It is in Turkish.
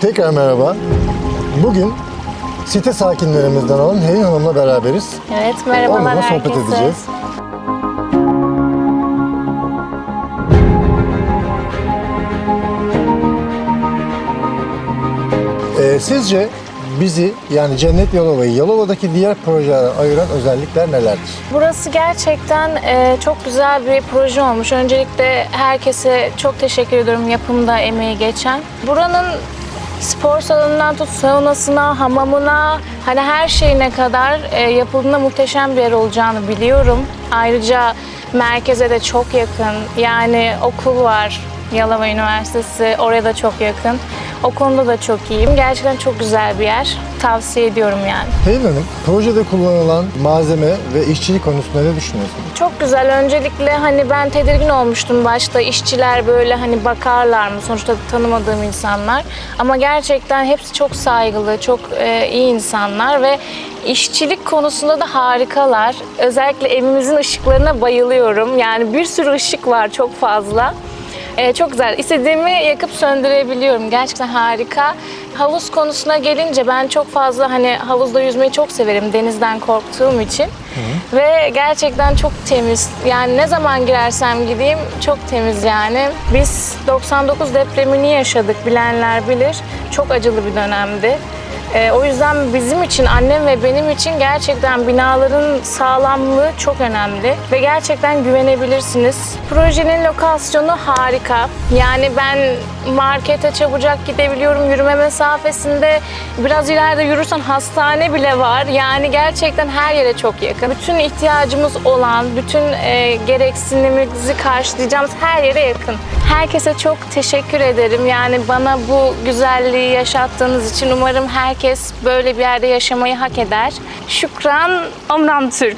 Tekrar merhaba. Bugün site sakinlerimizden olan Helin Hanım'la beraberiz. Evet, merhabalar Onunla sohbet herkese. edeceğiz. Ee, sizce bizi yani Cennet Yalova'yı Yalova'daki diğer projelerden ayıran özellikler nelerdir? Burası gerçekten e, çok güzel bir proje olmuş. Öncelikle herkese çok teşekkür ediyorum yapımda emeği geçen. Buranın spor salonundan tut saunasına, hamamına, hani her şeyine kadar e, yapıldığında muhteşem bir yer olacağını biliyorum. Ayrıca merkeze de çok yakın. Yani okul var, Yalova Üniversitesi oraya da çok yakın. O konuda da çok iyiyim. Gerçekten çok güzel bir yer. Tavsiye ediyorum yani. Helin Hanım, projede kullanılan malzeme ve işçilik konusunda ne düşünüyorsunuz? Çok güzel. Öncelikle hani ben tedirgin olmuştum başta. İşçiler böyle hani bakarlar mı? Sonuçta tanımadığım insanlar. Ama gerçekten hepsi çok saygılı, çok e, iyi insanlar ve işçilik konusunda da harikalar. Özellikle evimizin ışıklarına bayılıyorum. Yani bir sürü ışık var çok fazla. Ee, çok güzel. İstediğimi yakıp söndürebiliyorum. Gerçekten harika. Havuz konusuna gelince ben çok fazla hani havuzda yüzmeyi çok severim denizden korktuğum için. Ve gerçekten çok temiz. Yani ne zaman girersem gideyim çok temiz yani. Biz 99 depremini yaşadık bilenler bilir. Çok acılı bir dönemdi. Ee, o yüzden bizim için, annem ve benim için gerçekten binaların sağlamlığı çok önemli ve gerçekten güvenebilirsiniz. Projenin lokasyonu harika. Yani ben markete çabucak gidebiliyorum. Yürüme mesafesinde biraz ileride yürürsen hastane bile var. Yani gerçekten her yere çok yakın. Bütün ihtiyacımız olan, bütün e, gereksinimimizi karşılayacağımız her yere yakın. Herkese çok teşekkür ederim. Yani bana bu güzelliği yaşattığınız için umarım herkes böyle bir yerde yaşamayı hak eder. Şükran Omram Türk.